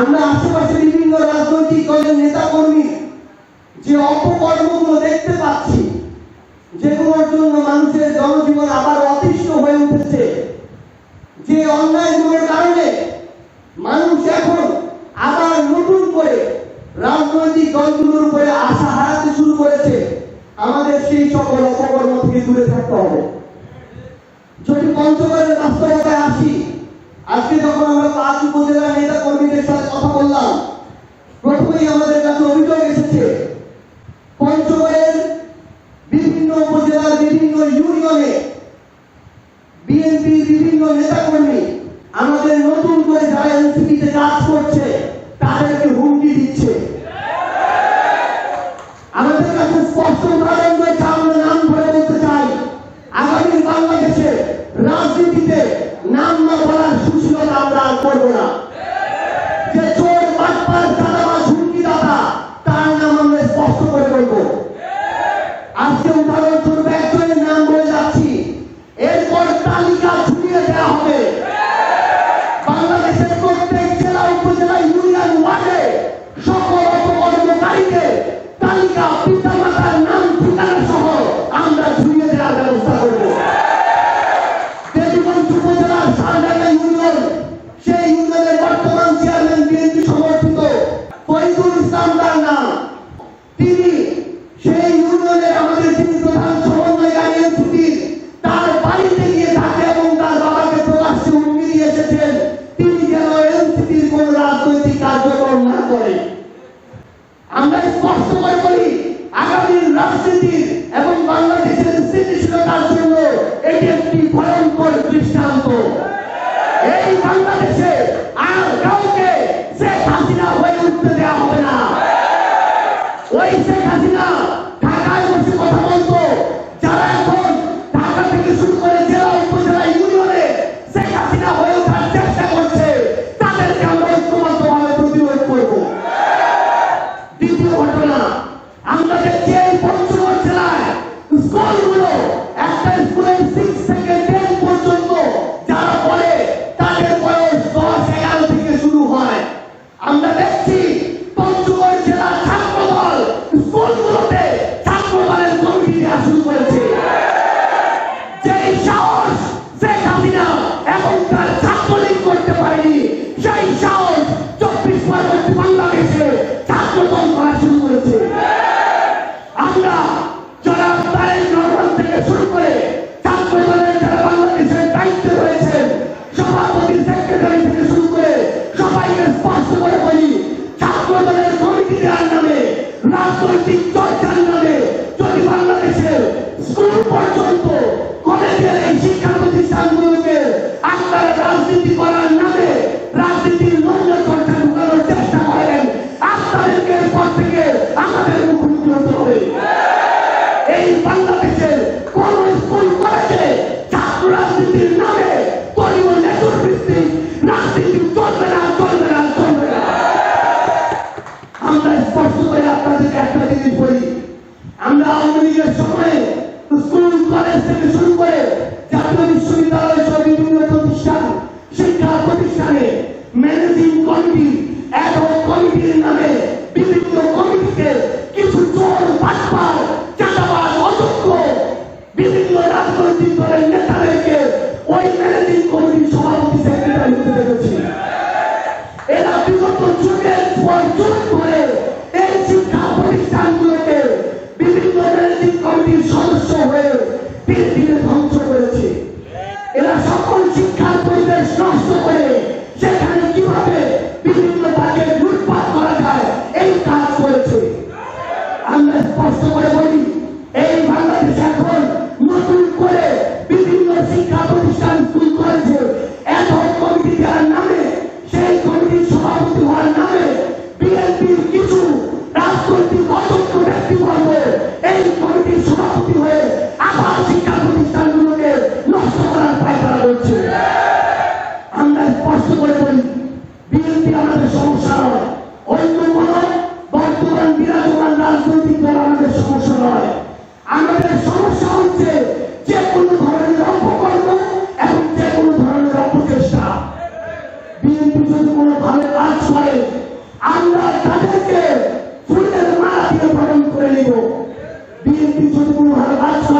আমরা আশেপাশে বিভিন্ন রাজনৈতিক দলের নেতা কর্মী যে অপকর্মগুলো দেখতে পাচ্ছি, যেগুলোর জন্য মানুষের জনজীবন আবার অতিষ্ঠ হয়ে উঠেছে, যে অন্যায়গুলোর কারণে মানুষ এখন আবার নতুন করে রাজনৈতিক দলগুলোর উপরে আশা হারাতে শুরু করেছে। আমাদের সেই সকল অপকর্ম থেকে দূরে থাকতে হবে। যদি পঞ্চগড়ের বাস্তবতায় আসি আজকে যখন আমরা পাঁচ উপজেলার নেতা কর্মীদের সাথে কথা বললাম, প্রথমেই আমাদের কাছে অভিযোগ এসেছে, পঞ্চগড়ের বিভিন্ন উপজেলার বিভিন্ন ইউনিয়নে বিএনপির বিভিন্ন নেতাকর্মী আমাদের নতুন করে যারা এনসিপিতে কাজ রাজনীতির এবং বাংলাদেশের স্থিতিশীলতার জন্য এটি একটি ভয়ঙ্কর দৃষ্টান্ত। এই বাংলাদেশে স্কুলগুলো একটা স্কুলের সিক্স থেকে টেন পর্যন্ত যারা পড়ে তাদের বয়স দশ, এগারো থেকে শুরু হয়। আমরা দেখছি পঞ্চগড় জেলার ছাত্র স্কুলগুলোতে ছাত্র কমিটি দেওয়া শুরু করেছে। যেই সাহস শেখ হাসিনা এখনকার ছাত্রলীগ করতে পারেনি, সেই সাহস শিক্ষা প্রতিষ্ঠানগুলোকে আপনারা রাজনীতি করার নামে রাজনীতির নোংরা চর্চা ঢুকানোর চেষ্টা করেন। আপনাদেরকে এরপর থেকে আমাদের মুখোমুখি হবে। এই বাংলাদেশের কোন স্কুল, কলেজে ছাত্র রাজনীতির নামে দলীয় চলবে না চলবে না চলবে না। আমরা করে আমরা আওয়ামী লীগের সময়ে স্কুল, কলেজ থেকে শুরু করে oportunidade নষ্ট করে। সেখানে কীভাবে বিভিন্ন তাকে ওই দুপুরে বর্তমান বিরাজমান রাজনৈতিক দল যে কোনো ধরনের অপকর্ম এবং যে কোনো ধরনের অপচেষ্টা। আমরা তাদেরকে চুলের মারা দিয়ে পালন করে নিব। বিএনপি যদি কোনো ভাবে কাজ করে